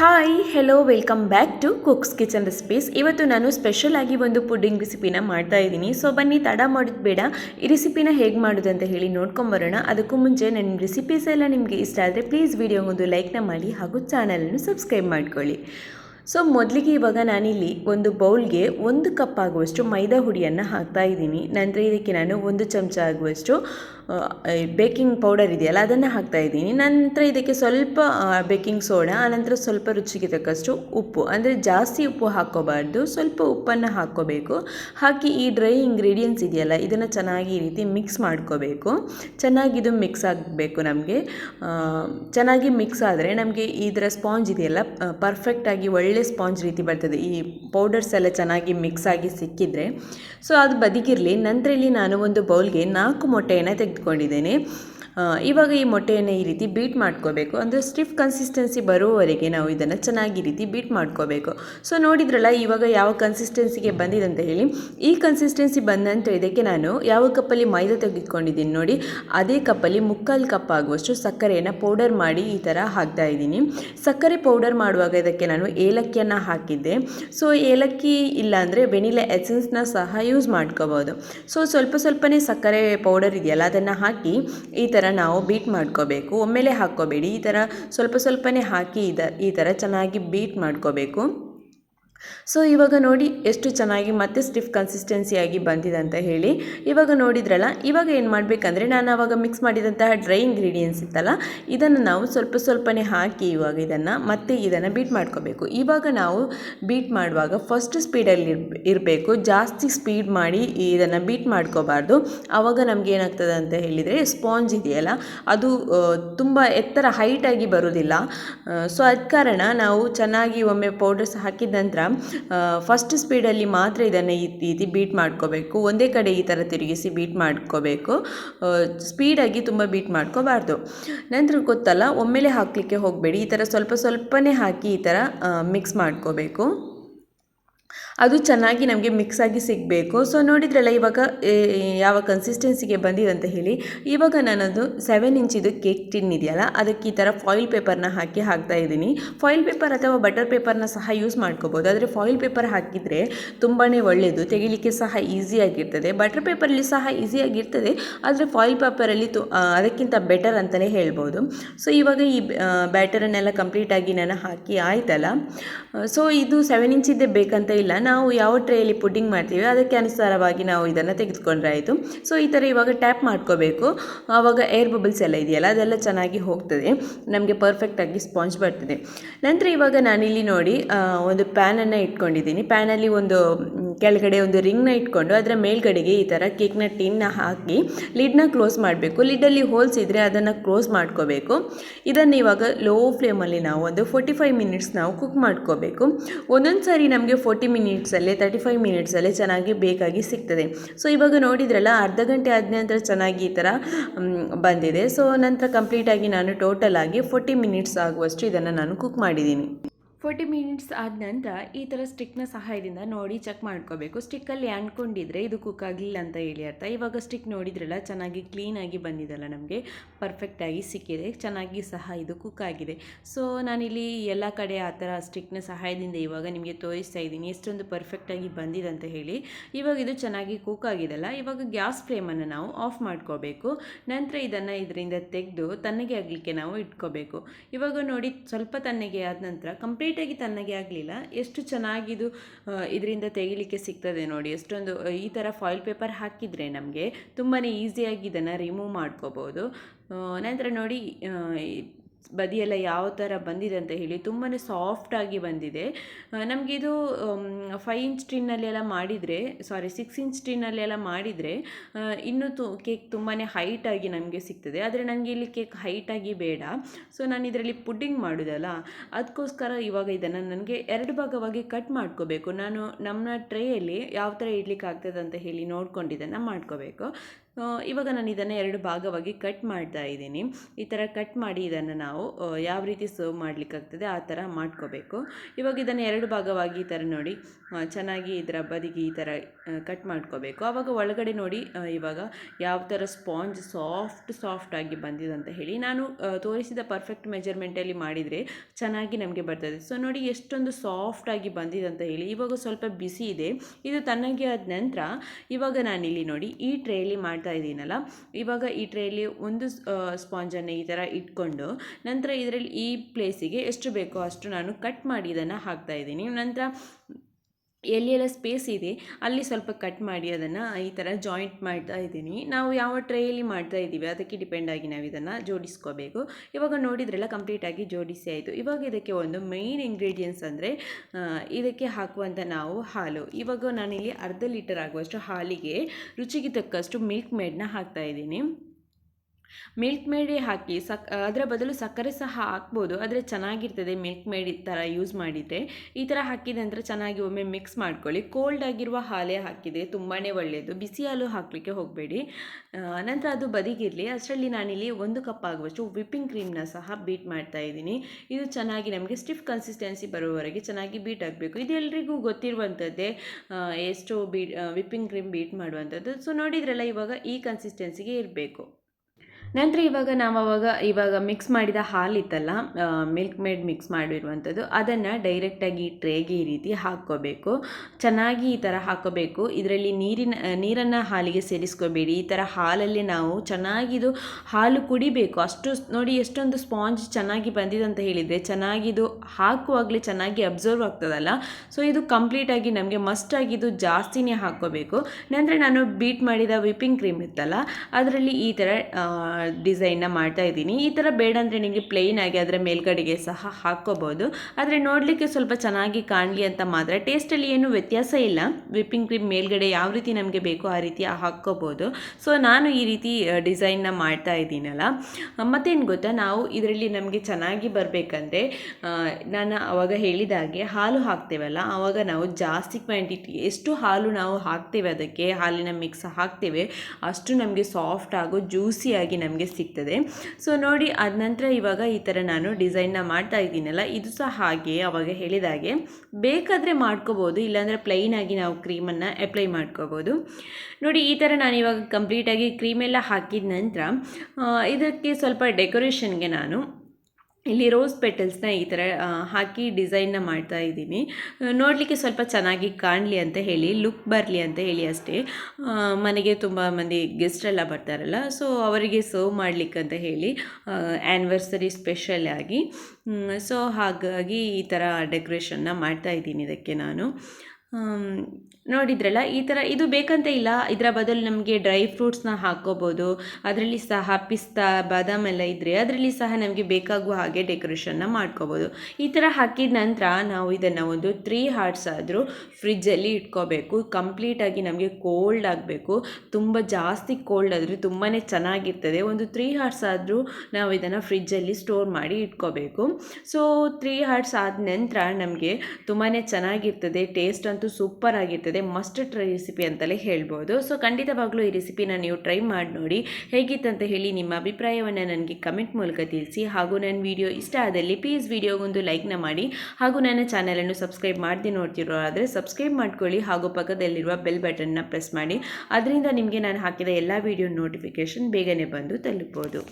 Hi hello welcome back to cook's kitchen recipes ಇವತ್ತು ನಾನು special ಆಗಿ ಒಂದು ಪುಡ್ಡಿಂಗ್ ರೆಸಿಪಿನ ಮಾಡ್ತಾ ಇದ್ದೀನಿ. ಸೊ ಬನ್ನಿ, ತಡ ಮಾಡೋದು ಬೇಡ. ಈ ರೆಸಿಪಿನ ಹೇಗೆ ಮಾಡೋದು ಅಂತ ಹೇಳಿ ನೋಡ್ಕೊಂಬರೋಣ ಅದಕ್ಕೂ ಮುಂಚೆ ನನ್ನ ರೆಸಿಪೀಸ್ ಎಲ್ಲ ನಿಮಗೆ ಇಷ್ಟ ಆದರೆ ಪ್ಲೀಸ್ ವಿಡಿಯೋಗೊಂದು ಲೈಕ್ನ ಮಾಡಿ ಹಾಗೂ ಚಾನಲನ್ನು ಸಬ್ಸ್ಕ್ರೈಬ್ ಮಾಡ್ಕೊಳ್ಳಿ. ಸೊ ಮೊದಲಿಗೆ ಇವಾಗ ನಾನಿಲ್ಲಿ ಒಂದು ಬೌಲ್ಗೆ ಒಂದು ಕಪ್ ಆಗುವಷ್ಟು ಮೈದಾ ಹುಡಿಯನ್ನು ಹಾಕ್ತಾ ಇದ್ದೀನಿ. ನಂತರ ಇದಕ್ಕೆ ನಾನು ಒಂದು ಚಮಚ ಆಗುವಷ್ಟು ಬೇಕಿಂಗ್ ಪೌಡರ್ ಇದೆಯಲ್ಲ ಅದನ್ನು ಹಾಕ್ತಾ ಇದ್ದೀನಿ. ನಂತರ ಇದಕ್ಕೆ ಸ್ವಲ್ಪ ಬೇಕಿಂಗ್ ಸೋಡಾ, ಆನಂತರ ಸ್ವಲ್ಪ ರುಚಿಗೆ ತಕ್ಕಷ್ಟು ಉಪ್ಪು, ಅಂದರೆ ಜಾಸ್ತಿ ಉಪ್ಪು ಹಾಕೋಬಾರ್ದು ಸ್ವಲ್ಪ ಉಪ್ಪನ್ನು ಹಾಕ್ಕೋಬೇಕು. ಹಾಕಿ ಈ ಡ್ರೈ ಇಂಗ್ರೀಡಿಯೆಂಟ್ಸ್ ಇದೆಯಲ್ಲ, ಇದನ್ನು ಚೆನ್ನಾಗಿ ಈ ರೀತಿ ಮಿಕ್ಸ್ ಮಾಡ್ಕೋಬೇಕು. ಚೆನ್ನಾಗಿ ಇದು ಮಿಕ್ಸ್ ಆಗಬೇಕು ನಮಗೆ. ಚೆನ್ನಾಗಿ ಮಿಕ್ಸ್ ಆದರೆ ನಮಗೆ ಇದರ ಸ್ಪಾಂಜ್ ಇದೆಯಲ್ಲ ಪರ್ಫೆಕ್ಟಾಗಿ ಒಳ್ಳೆ ಸ್ಪಾಂಜ್ ರೀತಿ ಬರ್ತದೆ. ಈ ಪೌಡರ್ಸ್ ಎಲ್ಲ ಚೆನ್ನಾಗಿ ಮಿಕ್ಸ್ ಆಗಿ ಸಿಕ್ಕಿದರೆ ಸೊ ಅದು ಬದಿಗಿರಲಿ. ನಂತರ ಇಲ್ಲಿ ನಾನು ಒಂದು ಬೌಲ್ಗೆ ನಾಲ್ಕು ಮೊಟ್ಟೆಯನ್ನು ತೆಗೆದುಕೊಂಡಿದ್ದೇನೆ. ಇವಾಗ ಈ ಮೊಟ್ಟೆಯನ್ನು ಈ ರೀತಿ ಬೀಟ್ ಮಾಡ್ಕೋಬೇಕು. ಅಂದರೆ ಸ್ಟಿಫ್ ಕನ್ಸಿಸ್ಟೆನ್ಸಿ ಬರುವವರೆಗೆ ನಾವು ಇದನ್ನು ಚೆನ್ನಾಗಿ ರೀತಿ ಬೀಟ್ ಮಾಡ್ಕೋಬೇಕು. ಸೊ ನೋಡಿದ್ರಲ್ಲ, ಇವಾಗ ಯಾವ ಕನ್ಸಿಸ್ಟೆನ್ಸಿಗೆ ಬಂದಿದೆ ಅಂತ ಹೇಳಿ, ಈ ಕನ್ಸಿಸ್ಟೆನ್ಸಿ ಬಂದ ನಂತರ ಇದಕ್ಕೆ ನಾನು ಯಾವ ಕಪ್ಪಲ್ಲಿ ಮೈದಾ ತೆಗೆದುಕೊಂಡಿದ್ದೀನಿ ನೋಡಿ, ಅದೇ ಕಪ್ಪಲ್ಲಿ ಮುಕ್ಕಾಲು ಕಪ್ ಆಗುವಷ್ಟು ಸಕ್ಕರೆಯನ್ನು ಪೌಡರ್ ಮಾಡಿ ಈ ಥರ ಹಾಕ್ತಾ ಇದ್ದೀನಿ. ಸಕ್ಕರೆ ಪೌಡರ್ ಮಾಡುವಾಗ ಇದಕ್ಕೆ ನಾನು ಏಲಕ್ಕಿಯನ್ನು ಹಾಕಿದ್ದೆ. ಸೊ ಏಲಕ್ಕಿ ಇಲ್ಲ ಅಂದರೆ ವೆನಿಲಾ ಎಸೆನ್ಸ್ನ ಸಹ ಯೂಸ್ ಮಾಡ್ಕೋಬೋದು. ಸೊ ಸ್ವಲ್ಪ ಸ್ವಲ್ಪನೇ ಸಕ್ಕರೆ ಪೌಡರ್ ಇದೆಯಲ್ಲ, ಅದನ್ನು ಹಾಕಿ ಈ ಥರ ನಾವು ಬೀಟ್ ಮಾಡ್ಕೋಬೇಕು. ಒಮ್ಮೆಲೆ ಹಾಕ್ಕೋಬೇಡಿ. ಈ ಥರ ಸ್ವಲ್ಪ ಸ್ವಲ್ಪನೇ ಹಾಕಿ ಇದ ಈ ಥರ ಚೆನ್ನಾಗಿ ಬೀಟ್ ಮಾಡ್ಕೋಬೇಕು. ಸೊ ಇವಾಗ ನೋಡಿ ಎಷ್ಟು ಚೆನ್ನಾಗಿ ಮತ್ತೆ ಸ್ಟಿಫ್ ಕನ್ಸಿಸ್ಟೆನ್ಸಿಯಾಗಿ ಬಂದಿದೆ ಅಂತ ಹೇಳಿ. ಇವಾಗ ನೋಡಿದ್ರಲ್ಲ, ಇವಾಗ ಏನು ಮಾಡಬೇಕಂದ್ರೆ ನಾನು ಆವಾಗ ಮಿಕ್ಸ್ ಮಾಡಿದಂತಹ ಡ್ರೈ ಇಂಗ್ರೀಡಿಯೆಂಟ್ಸ್ ಇತ್ತಲ್ಲ, ಇದನ್ನು ನಾವು ಸ್ವಲ್ಪ ಸ್ವಲ್ಪನೇ ಹಾಕಿ ಇವಾಗ ಇದನ್ನು ಮತ್ತೆ ಇದನ್ನು ಬೀಟ್ ಮಾಡ್ಕೋಬೇಕು. ಇವಾಗ ನಾವು ಬೀಟ್ ಮಾಡುವಾಗ ಫಸ್ಟ್ ಸ್ಪೀಡಲ್ಲಿ ಇರಬೇಕು, ಜಾಸ್ತಿ ಸ್ಪೀಡ್ ಮಾಡಿ ಇದನ್ನು ಬೀಟ್ ಮಾಡ್ಕೋಬಾರ್ದು. ಆವಾಗ ನಮ್ಗೆ ಏನಾಗ್ತದೆ ಅಂತ ಹೇಳಿದರೆ ಸ್ಪಾಂಜ್ ಇದೆಯಲ್ಲ, ಅದು ತುಂಬ ಎತ್ತರ ಹೈಟಾಗಿ ಬರೋದಿಲ್ಲ. ಸೊ ಅದ ಕಾರಣ ನಾವು ಚೆನ್ನಾಗಿ ಒಮ್ಮೆ ಪೌಡರ್ಸ್ ಹಾಕಿದ ನಂತರ ಫಸ್ಟ್ ಸ್ಪೀಡಲ್ಲಿ ಮಾತ್ರ ಇದನ್ನು ಈ ರೀತಿ ಬೀಟ್ ಮಾಡ್ಕೋಬೇಕು. ಒಂದೇ ಕಡೆ ಈ ಥರ ತಿರುಗಿಸಿ ಬೀಟ್ ಮಾಡ್ಕೋಬೇಕು. ಸ್ಪೀಡಾಗಿ ತುಂಬ ಬೀಟ್ ಮಾಡ್ಕೋಬಾರ್ದು. ನಂತರ ಗೊತ್ತಲ್ಲ, ಒಮ್ಮೆಲೆ ಹಾಕಲಿಕ್ಕೆ ಹೋಗಬೇಡಿ. ಈ ಥರ ಸ್ವಲ್ಪ ಸ್ವಲ್ಪನೇ ಹಾಕಿ ಈ ಥರ ಮಿಕ್ಸ್ ಮಾಡ್ಕೋಬೇಕು. ಅದು ಚೆನ್ನಾಗಿ ನಮಗೆ ಮಿಕ್ಸ್ ಆಗಿ ಸಿಗಬೇಕು. ಸೊ ನೋಡಿದ್ರಲ್ಲ, ಇವಾಗ ಯಾವ ಕನ್ಸಿಸ್ಟೆನ್ಸಿಗೆ ಬಂದಿದೆ ಅಂತ ಹೇಳಿ, ಇವಾಗ ನಾನದು ಸೆವೆನ್ ಇಂಚಿದು ಕೇಕ್ ಟಿನ್ ಇದೆಯಲ್ಲ, ಅದಕ್ಕೆ ಈ ಥರ ಫಾಯಿಲ್ ಪೇಪರ್ನ ಹಾಕಿ ಹಾಕ್ತಾ ಇದ್ದೀನಿ. ಫಾಯಿಲ್ ಪೇಪರ್ ಅಥವಾ ಬಟರ್ ಪೇಪರ್ನ ಸಹ ಯೂಸ್ ಮಾಡ್ಕೋಬೋದು. ಆದರೆ ಫಾಯಿಲ್ ಪೇಪರ್ ಹಾಕಿದರೆ ತುಂಬಾ ಒಳ್ಳೆಯದು ತೆಗಿಲಿಕ್ಕೆ ಸಹ ಈಸಿಯಾಗಿರ್ತದೆ ಬಟರ್ ಪೇಪರಲ್ಲಿ ಸಹ ಈಸಿಯಾಗಿರ್ತದೆ ಆದರೆ ಫಾಯಿಲ್ ಪೇಪರಲ್ಲಿ ತು ಅದಕ್ಕಿಂತ ಬೆಟರ್ ಅಂತಲೇ ಹೇಳ್ಬೋದು. ಸೊ ಇವಾಗ ಈ ಬ್ಯಾಟರನ್ನೆಲ್ಲ ಕಂಪ್ಲೀಟಾಗಿ ನಾನು ಹಾಕಿ ಆಯ್ತಲ್ಲ. ಸೊ ಇದು ಸೆವೆನ್ ಇಂಚಿದ್ದೇ ಬೇಕಂತ ಇಲ್ಲ. ನಾವು ಯಾವ ಟ್ರೇಯಲ್ಲಿ ಪುಡ್ಡಿಂಗ್ ಮಾಡ್ತೀವಿ ಅದಕ್ಕೆ ಅನುಸಾರವಾಗಿ ನಾವು ಇದನ್ನು ತೆಗೆದುಕೊಂಡ್ರೆ ಆಯಿತು. ಸೊ ಈ ಥರ ಇವಾಗ ಟ್ಯಾಪ್ ಮಾಡ್ಕೋಬೇಕು. ಆವಾಗ ಏರ್ ಬಬಲ್ಸ್ ಎಲ್ಲ ಇದೆಯಲ್ಲ, ಅದೆಲ್ಲ ಚೆನ್ನಾಗಿ ಹೋಗ್ತದೆ. ನಮಗೆ ಪರ್ಫೆಕ್ಟಾಗಿ ಸ್ಪಾಂಜ್ ಬರ್ತದೆ. ನಂತರ ಇವಾಗ ನಾನಿಲ್ಲಿ ನೋಡಿ ಒಂದು ಪ್ಯಾನನ್ನು ಇಟ್ಕೊಂಡಿದ್ದೀನಿ. ಪ್ಯಾನಲ್ಲಿ ಒಂದು ಕೆಳಗಡೆ ಒಂದು ರಿಂಗ್ನ ಇಟ್ಕೊಂಡು ಅದರ ಮೇಲ್ಗಡೆಗೆ ಈ ಥರ ಕೇಕ್ನ ಟಿನ್ನ ಹಾಕಿ ಲಿಡ್ನ ಕ್ಲೋಸ್ ಮಾಡಬೇಕು. ಲಿಡ್ಡಲ್ಲಿ ಹೋಲ್ಸ್ ಇದ್ದರೆ ಅದನ್ನು ಕ್ಲೋಸ್ ಮಾಡ್ಕೋಬೇಕು. ಇದನ್ನು ಇವಾಗ ಲೋ ಫ್ಲೇಮಲ್ಲಿ ನಾವು ಒಂದು ಫೋರ್ಟಿ ಫೈವ್ ಮಿನಿಟ್ಸ್ ನಾವು ಕುಕ್ ಮಾಡ್ಕೋಬೇಕು. ಒಂದೊಂದು ಸಾರಿ ನಮಗೆ ಫೋರ್ಟಿ ಮಿನಿಟ್ಸಲ್ಲೇ ತರ್ಟಿ ಫೈವ್ ಮಿನಿಟ್ಸಲ್ಲೇ ಚೆನ್ನಾಗಿ ಬೇಕಾಗಿ ಸಿಗ್ತದೆ. ಸೊ ಇವಾಗ ನೋಡಿದ್ರಲ್ಲ, ಅರ್ಧ ಗಂಟೆ ಆದ ನಂತರ ಚೆನ್ನಾಗಿ ಈ ಥರ ಬಂದಿದೆ. ಸೊ ನಂತರ ಕಂಪ್ಲೀಟಾಗಿ ನಾನು ಟೋಟಲ್ ಆಗಿ ಫೋರ್ಟಿ ಮಿನಿಟ್ಸ್ ಆಗುವಷ್ಟು ಇದನ್ನು ನಾನು ಕುಕ್ ಮಾಡಿದ್ದೀನಿ. ಫೋರ್ಟಿ ಮಿನಿಟ್ಸ್ ಆದ ನಂತರ ಈ ಥರ ಸ್ಟಿಕ್ನ ಸಹಾಯದಿಂದ ನೋಡಿ ಚೆಕ್ ಮಾಡ್ಕೋಬೇಕು. ಸ್ಟಿಕ್ಕಲ್ಲಿ ಅಂದ್ಕೊಂಡಿದ್ರೆ ಇದು ಕುಕ್ ಆಗಲಿಲ್ಲ ಅಂತ ಹೇಳಿ ಅರ್ಥ. ಇವಾಗ ಸ್ಟಿಕ್ ನೋಡಿದ್ರಲ್ಲ, ಚೆನ್ನಾಗಿ ಕ್ಲೀನಾಗಿ ಬಂದಿದಲ್ಲ ನಮಗೆ. ಪರ್ಫೆಕ್ಟಾಗಿ ಸಿಕ್ಕಿದೆ. ಚೆನ್ನಾಗಿ ಸಹ ಇದು ಕುಕ್ ಆಗಿದೆ. ಸೊ ನಾನಿಲ್ಲಿ ಎಲ್ಲ ಕಡೆ ಆ ಥರ ಸ್ಟಿಕ್ನ ಸಹಾಯದಿಂದ ಇವಾಗ ನಿಮಗೆ ತೋರಿಸ್ತಾ ಇದ್ದೀನಿ. ಎಷ್ಟೊಂದು ಪರ್ಫೆಕ್ಟಾಗಿ ಬಂದಿದೆ ಅಂತ ಹೇಳಿ. ಇವಾಗ ಇದು ಚೆನ್ನಾಗಿ ಕುಕ್ ಆಗಿದೆಲ್ಲ. ಇವಾಗ ಗ್ಯಾಸ್ ಫ್ಲೇಮನ್ನು ನಾವು ಆಫ್ ಮಾಡ್ಕೋಬೇಕು. ನಂತರ ಇದನ್ನು ಇದರಿಂದ ತೆಗೆದು ತನ್ನಗೆ ಆಗಲಿಕ್ಕೆ ನಾವು ಇಟ್ಕೋಬೇಕು. ಇವಾಗ ನೋಡಿ, ಸ್ವಲ್ಪ ತಣ್ಣಗೆ ಆದ ನಂತರ ಕಂಪ್ಲೀಟ್ ಕಂಪ್ಲೀಟಾಗಿ ತನ್ನಗೆ ಆಗಲಿಲ್ಲ. ಎಷ್ಟು ಚೆನ್ನಾಗಿದು ಇದರಿಂದ ತೆಗಿಲಿಕ್ಕೆ ಸಿಗ್ತದೆ ನೋಡಿ. ಎಷ್ಟೊಂದು ಈ ಥರ ಫಾಯಿಲ್ ಪೇಪರ್ ಹಾಕಿದರೆ ನಮಗೆ ತುಂಬಾ ಈಸಿಯಾಗಿ ಇದನ್ನು ರಿಮೂವ್ ಮಾಡ್ಕೋಬೋದು. ನಂತರ ನೋಡಿ ಬದಿಯೆಲ್ಲ ಯಾವ ಥರ ಬಂದಿದೆ ಅಂತ ಹೇಳಿ ತುಂಬಾ ಸಾಫ್ಟಾಗಿ ಬಂದಿದೆ. ನಮಗಿದು ಫೈವ್ ಇಂಚ್ ಟಿನ್ನಲ್ಲೆಲ್ಲ ಮಾಡಿದರೆ ಸಾರಿ ಸಿಕ್ಸ್ ಇಂಚ್ ಟಿನ್ನಲ್ಲೆಲ್ಲ ಮಾಡಿದರೆ ಇನ್ನೂ ತು ಕೇಕ್ ತುಂಬಾ ಹೈಟಾಗಿ ನಮಗೆ ಸಿಗ್ತದೆ. ಆದರೆ ನನಗೆ ಇಲ್ಲಿ ಕೇಕ್ ಹೈಟಾಗಿ ಬೇಡ. ಸೊ ನಾನು ಇದರಲ್ಲಿ ಪುಡ್ಡಿಂಗ್ ಮಾಡೋದಲ್ಲ ಅದಕ್ಕೋಸ್ಕರ ಇವಾಗ ಇದನ್ನು ನನಗೆ ಎರಡು ಭಾಗವಾಗಿ ಕಟ್ ಮಾಡ್ಕೋಬೇಕು. ನಾನು ನಮ್ಮ ಟ್ರೇಯಲ್ಲಿ ಯಾವ ಥರ ಇಡ್ಲಿಕ್ಕೆ ಆಗ್ತದೆ ಅಂತ ಹೇಳಿ ನೋಡ್ಕೊಂಡು ಇದನ್ನು ಮಾಡ್ಕೋಬೇಕು. ಇವಾಗ ನಾನು ಇದನ್ನು ಎರಡು ಭಾಗವಾಗಿ ಕಟ್ ಮಾಡ್ತಾ ಇದ್ದೀನಿ. ಈ ಥರ ಕಟ್ ಮಾಡಿ ಇದನ್ನು ನಾವು ಯಾವ ರೀತಿ ಸರ್ವ್ ಮಾಡಲಿಕ್ಕಾಗ್ತದೆ ಆ ಥರ ಮಾಡ್ಕೋಬೇಕು. ಇವಾಗ ಇದನ್ನು ಎರಡು ಭಾಗವಾಗಿ ಈ ಥರ ನೋಡಿ ಚೆನ್ನಾಗಿ ಇದರ ಬದಿಗೆ ಈ ಥರ ಕಟ್ ಮಾಡ್ಕೋಬೇಕು. ಆವಾಗ ಒಳಗಡೆ ನೋಡಿ ಇವಾಗ ಯಾವ ಥರ ಸ್ಪಾಂಜ್ ಸಾಫ್ಟ್ ಸಾಫ್ಟ್ ಆಗಿ ಬಂದಿದೆ ಅಂತ ಹೇಳಿ. ನಾನು ತೋರಿಸಿದ ಪರ್ಫೆಕ್ಟ್ ಮೆಜರ್ಮೆಂಟಲ್ಲಿ ಮಾಡಿದರೆ ಚೆನ್ನಾಗಿ ನಮಗೆ ಬರ್ತದೆ. ಸೊ ನೋಡಿ ಎಷ್ಟೊಂದು ಸಾಫ್ಟ್ ಆಗಿ ಬಂದಿದೆ ಅಂತ ಹೇಳಿ. ಇವಾಗ ಸ್ವಲ್ಪ ಬಿಸಿ ಇದೆ. ಇದು ತನ್ನಗೆ ಆದ ನಂತರ ಇವಾಗ ನಾನಿಲ್ಲಿ ನೋಡಿ, ಈ ಟ್ರೇಲಿ ಮಾಡ್ತಾ ಇದ್ದೀನಲ್ಲ. ಇವಾಗ ಈ ಟ್ರೇಲಿ ಒಂದು ಸ್ಪಾಂಜನ್ನು ಈ ಥರ ಇಟ್ಕೊಂಡು ನಂತರ ಇದರಲ್ಲಿ ಈ ಪ್ಲೇಸಿಗೆ ಎಷ್ಟು ಬೇಕೋ ಅಷ್ಟು ನಾನು ಕಟ್ ಮಾಡಿ ಇದನ್ನು ಹಾಕ್ತಾ ಇದ್ದೀನಿ. ನಂತರ ಎಲ್ಲಿ ಎಲ್ಲ ಸ್ಪೇಸ್ ಇದೆ, ಅಲ್ಲಿ ಸ್ವಲ್ಪ ಕಟ್ ಮಾಡಿ ಅದನ್ನು ಈ ಥರ ಜಾಯಿಂಟ್ ಮಾಡ್ತಾ ಇದ್ದೀನಿ. ನಾವು ಯಾವ ಟ್ರೇಯಲ್ಲಿ ಮಾಡ್ತಾ ಇದ್ದೀವಿ, ಅದಕ್ಕೆ ಡಿಪೆಂಡ್ ಆಗಿ ನಾವು ಇದನ್ನು ಜೋಡಿಸ್ಕೋಬೇಕು. ಇವಾಗ ನೋಡಿದ್ರೆಲ್ಲ ಕಂಪ್ಲೀಟಾಗಿ ಜೋಡಿಸಿ ಆಯಿತು. ಇವಾಗ ಇದಕ್ಕೆ ಒಂದು ಮೇಯ್ನ್ ಇಂಗ್ರೀಡಿಯೆಂಟ್ಸ್ ಅಂದರೆ ಇದಕ್ಕೆ ಹಾಕುವಂಥ ನಾವು ಹಾಲು. ಇವಾಗ ನಾನಿಲ್ಲಿ ಅರ್ಧ ಲೀಟರ್ ಆಗುವಷ್ಟು ಹಾಲಿಗೆ ರುಚಿಗೆ ತಕ್ಕಷ್ಟು ಮಿಲ್ಕ್ ಮೇಡನ್ನ ಹಾಕ್ತಾ ಇದ್ದೀನಿ. ಮಿಲ್ಕ್ ಮೇಡಿ ಹಾಕಿ, ಸಕ್, ಅದರ ಬದಲು ಸಕ್ಕರೆ ಸಹ ಹಾಕ್ಬೋದು, ಆದರೆ ಚೆನ್ನಾಗಿರ್ತದೆ ಮಿಲ್ಕ್ ಮೇಡಿ ಥರ ಯೂಸ್ ಮಾಡಿದರೆ. ಈ ಥರ ಹಾಕಿದ ನಂತರ ಚೆನ್ನಾಗಿ ಒಮ್ಮೆ ಮಿಕ್ಸ್ ಮಾಡ್ಕೊಳ್ಳಿ. ಕೋಲ್ಡ್ ಆಗಿರುವ ಹಾಲೇ ಹಾಕಿದೆ ತುಂಬಾ ಒಳ್ಳೆಯದು ಬಿಸಿ ಹಾಲು ಹಾಕಲಿಕ್ಕೆ ಹೋಗಬೇಡಿ. ನಂತರ ಅದು ಬದಿಗಿರಲಿ. ಅಷ್ಟರಲ್ಲಿ ನಾನಿಲ್ಲಿ ಒಂದು ಕಪ್ ಆಗುವಷ್ಟು ವಿಪ್ಪಿಂಗ್ ಕ್ರೀಮ್ನ ಸಹ ಬೀಟ್ ಮಾಡ್ತಾ ಇದ್ದೀನಿ. ಇದು ಚೆನ್ನಾಗಿ ನಮಗೆ ಸ್ಟಿಫ್ ಕನ್ಸಿಸ್ಟೆನ್ಸಿ ಬರುವವರೆಗೆ ಚೆನ್ನಾಗಿ ಬೀಟ್ ಆಗಬೇಕು. ಇದು ಎಲ್ರಿಗೂ ಗೊತ್ತಿರುವಂಥದ್ದೇ ಎಷ್ಟು ಬೀಟ್ ವಿಪ್ಪಿಂಗ್ ಕ್ರೀಮ್ ಬೀಟ್ ಮಾಡುವಂಥದ್ದು ಸೊ ನೋಡಿದ್ರಲ್ಲ ಇವಾಗ ಈ ಕನ್ಸಿಸ್ಟೆನ್ಸಿಗೆ ಇರಬೇಕು. ನಂತರ ಇವಾಗ ನಾವು ಅವಾಗ ಇವಾಗ ಮಿಕ್ಸ್ ಮಾಡಿದ ಹಾಲಿತ್ತಲ್ಲ ಮಿಲ್ಕ್ ಮೇಡ್ ಮಿಕ್ಸ್ ಮಾಡಿರುವಂಥದ್ದು ಅದನ್ನು ಡೈರೆಕ್ಟಾಗಿ ಟ್ರೇಗೆ ಈ ರೀತಿ ಹಾಕ್ಕೋಬೇಕು. ಚೆನ್ನಾಗಿ ಈ ಥರ ಹಾಕೋಬೇಕು ಇದರಲ್ಲಿ ನೀರಿನ, ನೀರನ್ನು ಹಾಲಿಗೆ ಸೇರಿಸ್ಕೋಬೇಡಿ. ಈ ಥರ ಹಾಲಲ್ಲಿ ನಾವು ಚೆನ್ನಾಗಿದು ಹಾಲು ಕುಡಿಬೇಕು. ಅಷ್ಟು ನೋಡಿ ಎಷ್ಟೊಂದು ಸ್ಪಾಂಜ್ ಚೆನ್ನಾಗಿ ಬಂದಿದೆ ಅಂತ ಹೇಳಿದರೆ ಚೆನ್ನಾಗಿದು ಹಾಕುವಾಗಲೇ ಚೆನ್ನಾಗಿ ಅಬ್ಸರ್ವ್ ಆಗ್ತದಲ್ಲ. ಸೊ ಇದು ಕಂಪ್ಲೀಟಾಗಿ ನಮಗೆ ಮಸ್ಟ್ ಆಗಿದ್ದು ಜಾಸ್ತಿನೇ ಹಾಕ್ಕೋಬೇಕು. ನಂತರ ನಾನು ಬೀಟ್ ಮಾಡಿದ ವಿಪಿಂಗ್ ಕ್ರೀಮ್ ಇತ್ತಲ್ಲ, ಅದರಲ್ಲಿ ಈ ಥರ ಡಿಸೈನ್ನ ಮಾಡ್ತಾ ಇದ್ದೀನಿ. ಈ ಥರ ಬೇಡ ಅಂದರೆ ನಿಮಗೆ ಪ್ಲೇನ್ ಆಗಿ ಅದರ ಮೇಲ್ಗಡೆಗೆ ಸಹ ಹಾಕ್ಕೋಬೋದು. ಆದರೆ ನೋಡಲಿಕ್ಕೆ ಸ್ವಲ್ಪ ಚೆನ್ನಾಗಿ ಕಾಣಲಿ ಅಂತ ಮಾತ್ರ. ಟೇಸ್ಟಲ್ಲಿ ಏನು ವ್ಯತ್ಯಾಸ ಇಲ್ಲ. ವಿಪ್ಪಿಂಗ್ ಕ್ರೀಮ್ ಮೇಲ್ಗಡೆ ಯಾವ ರೀತಿ ನಮಗೆ ಬೇಕೋ ಆ ರೀತಿ ಹಾಕ್ಕೋಬೋದು. ಸೊ ನಾನು ಈ ರೀತಿ ಡಿಸೈನ್ನ ಮಾಡ್ತಾ ಇದ್ದೀನಲ್ಲ. ಮತ್ತೇನು ಗೊತ್ತಾ? ನಾವು ಇದರಲ್ಲಿ ನಮಗೆ ಚೆನ್ನಾಗಿ ಬರಬೇಕಂದ್ರೆ ನಾನು ಅವಾಗ ಹೇಳಿದ ಹಾಗೆ ಹಾಲು ಹಾಕ್ತೇವಲ್ಲ. ಆವಾಗ ನಾವು ಜಾಸ್ತಿ ಕ್ವಾಂಟಿಟಿ ಎಷ್ಟು ಹಾಲು ನಾವು ಹಾಕ್ತೇವೆ ಅದಕ್ಕೆ, ಹಾಲಿನ ಮಿಕ್ಸ್ ಹಾಕ್ತೇವೆ, ಅಷ್ಟು ನಮಗೆ ಸಾಫ್ಟ್ ಆಗೋ ಜ್ಯೂಸಿಯಾಗಿ ನಮಗೆ ಸಿಗ್ತದೆ. ಸೊ ನೋಡಿ, ಅದ ನಂತರ ಇವಾಗ ಈ ಥರ ನಾನು ಡಿಸೈನ್ನ ಮಾಡ್ತಾ ಇದ್ದೀನಲ್ಲ, ಇದು ಸಹ ಹಾಗೆ ಅವಾಗ ಹೇಳಿದ ಹಾಗೆ. ಬೇಕಾದರೆ ಮಾಡ್ಕೋಬೋದು, ಇಲ್ಲಾಂದರೆ ಪ್ಲೈನಾಗಿ ನಾವು ಕ್ರೀಮನ್ನು ಅಪ್ಲೈ ಮಾಡ್ಕೋಬೋದು. ನೋಡಿ, ಈ ಥರ ನಾನು ಇವಾಗ ಕಂಪ್ಲೀಟಾಗಿ ಕ್ರೀಮೆಲ್ಲ ಹಾಕಿದ ನಂತರ ಇದಕ್ಕೆ ಸ್ವಲ್ಪ ಡೆಕೋರೇಷನ್ಗೆ ನಾನು ಇಲ್ಲಿ ರೋಸ್ ಪೆಟಲ್ಸ್ನ ಈ ಥರ ಹಾಕಿ ಡಿಸೈನ್ನ ಮಾಡ್ತಾ ಇದ್ದೀನಿ. ನೋಡಲಿಕ್ಕೆ ಸ್ವಲ್ಪ ಚೆನ್ನಾಗಿ ಕಾಣಲಿ ಅಂತ ಹೇಳಿ ಲುಕ್ ಬರಲಿ ಅಂತ ಹೇಳಿ ಅಷ್ಟೇ. ಮನೆಗೆ ತುಂಬ ಮಂದಿ ಗೆಸ್ಟ್ ಎಲ್ಲ ಬರ್ತಾರಲ್ಲ ಸೊ ಅವರಿಗೆ ಸರ್ವ್ ಮಾಡಲಿಕ್ಕೆ ಅಂತ ಹೇಳಿ ಆ್ಯನಿವರ್ಸರಿ ಸ್ಪೆಷಲ್ ಆಗಿ ಸೊ ಹಾಗಾಗಿ ಈ ಥರ ಡೆಕೋರೇಷನ್ನ ಮಾಡ್ತಾ ಇದ್ದೀನಿ ಇದಕ್ಕೆ ನಾನು. ನೋಡಿದ್ರಲ್ಲ, ಈ ಥರ ಇದು ಬೇಕಂತ ಇಲ್ಲ. ಇದರ ಬದಲು ನಮಗೆ ಡ್ರೈ ಫ್ರೂಟ್ಸ್ನ ಹಾಕ್ಕೋಬೋದು. ಅದರಲ್ಲಿ ಸಹ ಪಿಸ್ತಾ, ಬಾದಾಮ್ ಎಲ್ಲ ಇದ್ದರೆ ಅದರಲ್ಲಿ ಸಹ ನಮಗೆ ಬೇಕಾಗುವ ಹಾಗೆ ಡೆಕೋರೇಷನ್ನ ಮಾಡ್ಕೋಬೋದು. ಈ ಥರ ಹಾಕಿದ ನಂತರ ನಾವು ಇದನ್ನು ಒಂದು ತ್ರೀ ಹಾರ್ಟ್ಸ್ ಆದರೂ ಫ್ರಿಜ್ಜಲ್ಲಿ ಇಟ್ಕೋಬೇಕು. ಕಂಪ್ಲೀಟಾಗಿ ನಮಗೆ ಕೋಲ್ಡ್ ಆಗಬೇಕು. ತುಂಬ ಜಾಸ್ತಿ ಕೋಲ್ಡ್ ಆದರೆ ತುಂಬಾ ಚೆನ್ನಾಗಿರ್ತದೆ. ಒಂದು ತ್ರೀ ಹಾರ್ಟ್ಸ್ ಆದರೂ ನಾವು ಇದನ್ನು ಫ್ರಿಜ್ಜಲ್ಲಿ ಸ್ಟೋರ್ ಮಾಡಿ ಇಟ್ಕೋಬೇಕು. ಸೊ ತ್ರೀ ಹಾರ್ಟ್ಸ್ ಆದ ನಂತರ ನಮಗೆ ತುಂಬಾ ಚೆನ್ನಾಗಿರ್ತದೆ. ಟೇಸ್ಟ್ ಅಂತೂ ಸೂಪರ್ ಆಗಿರ್ತದೆ. ಮಸ್ಟ್ ಟ್ರೈ ರೆಸಿಪಿ ಅಂತಲೇ ಹೇಳ್ಬೋದು. ಸೊ ಖಂಡಿತವಾಗ್ಲೂ ಈ ರೆಸಿಪಿನ ನೀವು ಟ್ರೈ ಮಾಡಿ ನೋಡಿ. ಹೇಗಿತ್ತಂತ ಹೇಳಿ ನಿಮ್ಮ ಅಭಿಪ್ರಾಯವನ್ನು ನನಗೆ ಕಮೆಂಟ್ ಮೂಲಕ ತಿಳಿಸಿ. ಹಾಗೂ ನನ್ನ ವಿಡಿಯೋ ಇಷ್ಟ ಆದಲ್ಲಿ ಪ್ಲೀಸ್ ವಿಡಿಯೋಗೊಂದು ಲೈಕ್ನ ಮಾಡಿ. ಹಾಗೂ ನನ್ನ ಚಾನಲನ್ನು ಸಬ್ಸ್ಕ್ರೈಬ್ ಮಾಡದೆ ನೋಡ್ತಿರೋ ಆದರೆ ಸಬ್ಸ್ಕ್ರೈಬ್ ಮಾಡ್ಕೊಳ್ಳಿ. ಹಾಗೂ ಪಕ್ಕದಲ್ಲಿರುವ ಬೆಲ್ ಬಟನ್ನ ಪ್ರೆಸ್ ಮಾಡಿ. ಅದರಿಂದ ನಿಮಗೆ ನಾನು ಹಾಕಿದ ಎಲ್ಲ ವಿಡಿಯೋ ನೋಟಿಫಿಕೇಷನ್ ಬೇಗನೆ ಬಂದು ತಲುಪ್ಬೋದು